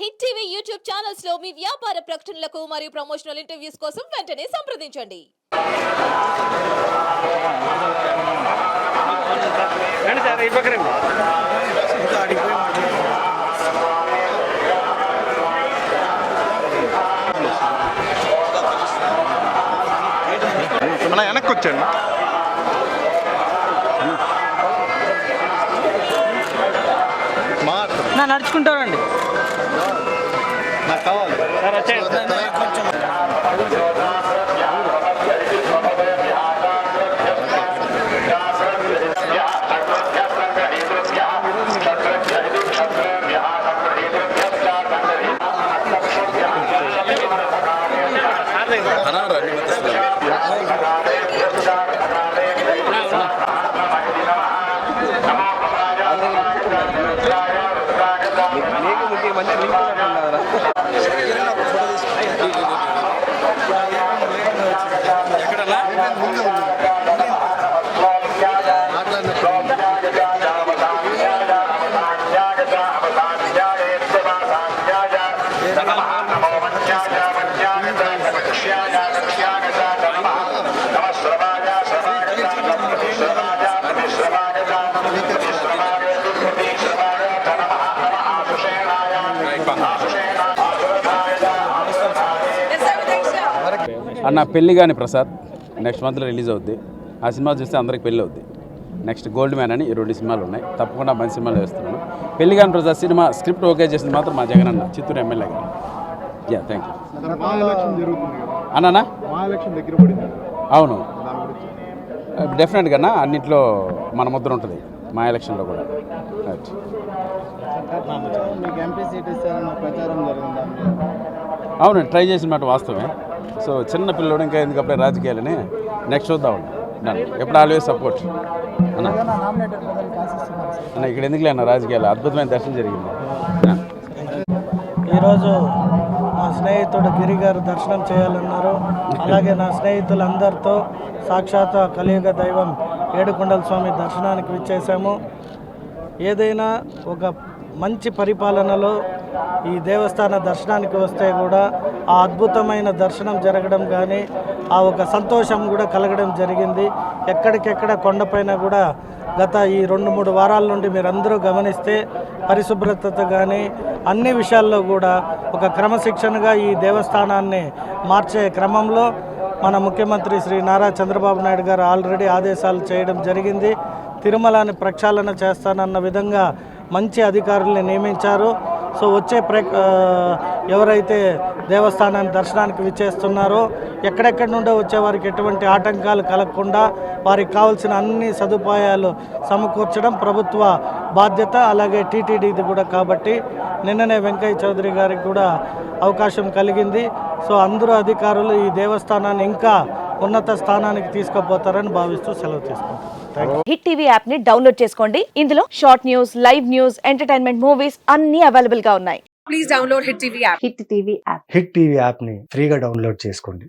Hit TV YouTube ఛానల్స్లో మీ వ్యాపార ప్రకటనలకు మరియు ప్రమోషనల్ ఇంటర్వ్యూస్ కోసం వెంటనే సంప్రదించండి. మన వెనక్కి వచ్చాను మాట నా నడుచుకుంటారండి అన్న పెళ్ళి కాని ప్రసాద్. నెక్స్ట్ మంత్లో రిలీజ్ అవుద్ది. ఆ సినిమా చూస్తే అందరికి పెళ్ళి అవుద్ది. నెక్స్ట్ గోల్డ్ మ్యాన్ అని ఈ రెండు సినిమాలు ఉన్నాయి. తప్పకుండా మంచి సినిమాలు వేస్తున్నాను పెళ్ళి కాని ప్రసాద్ సినిమా స్క్రిప్ట్ ఓకే చేసింది మాత్రం మా జగన్ అన్న చిత్తూరు ఎమ్మెల్యే గారు. యా థ్యాంక్ యూ అన్నానా మా ఎలక్షన్ దగ్గర పడింది అవును. డెఫినెట్గా అన్న అన్నింటిలో మన ముద్ర ఉంటుంది. మా ఎలక్షన్లో కూడా. రైట్ మీకు ఎంపీ సీట్ ఇస్తారన్న ప్రచారం జరిగిందా అవును ట్రై చేసిన మాట వాస్తవమే. సో చిన్న పిల్లడు ఇంకా ఎందుకప్పుడే రాజకీయాలని నెక్స్ట్ చూద్దాం నన్ను ఎప్పుడు ఆల్వేస్ సపోర్ట్ అన్న? అన్న ఇక్కడ ఎందుకులే అన్న రాజకీయాలు? అద్భుతమైన దర్శనం జరిగింది. ఈరోజు నా స్నేహితుడు గిరి గారు దర్శనం చేయాలన్నారు. అలాగే నా స్నేహితులందరితో సాక్షాత్ కలియుగ దైవం ఏడుకొండల స్వామి దర్శనానికి విచ్చేసాము ఏదైనా ఒక మంచి పరిపాలనలో ఈ దేవస్థాన దర్శనానికి వస్తే కూడా ఆ అద్భుతమైన దర్శనం జరగడం కానీ ఆ ఒక సంతోషం కూడా కలగడం జరిగింది. ఎక్కడికెక్కడ కొండపైన కూడా గత ఈ రెండు మూడు వారాల నుండి మీరందరూ గమనిస్తే పరిశుభ్రత కానీ అన్ని విషయాల్లో కూడా ఒక క్రమశిక్షణగా ఈ దేవస్థానాన్ని మార్చే క్రమంలో మన ముఖ్యమంత్రి శ్రీ నారా చంద్రబాబు నాయుడు గారు ఆల్రెడీ ఆదేశాలు చేయడం జరిగింది. తిరుమలని ప్రక్షాళన చేస్తానన్న విధంగా మంచి అధికారుల్ని నియమించారు. సో వచ్చే ప్రే ఎవరైతే దేవస్థానాన్ని దర్శనానికి విచ్చేస్తున్నారో ఎక్కడెక్కడి నుండో వచ్చే వారికి ఎటువంటి ఆటంకాలు కలగకుండా వారికి కావాల్సిన అన్ని సదుపాయాలు సమకూర్చడం ప్రభుత్వ బాధ్యత అలాగే టీటీడీది కూడా కాబట్టి నిన్ననే వెంకయ్య చౌదరి గారికి కూడా అవకాశం కలిగింది. సో అందరూ అధికారులు ఈ దేవస్థానాన్ని ఇంకా ఉన్నత స్థానానికి తీసుకుపోతారని భావిస్తూ సెలవు తీసుకుంటాం హిట్ టీవీ యాప్ని డౌన్లోడ్ చేసుకోండి. ఇందులో short news live news entertainment movies అన్ని అవైలబుల్గా ఉన్నాయి. Please download Hit TV app. Hit TV app hit TV యాప్ని ఫ్రీగా డౌన్లోడ్ చేసుకోండి.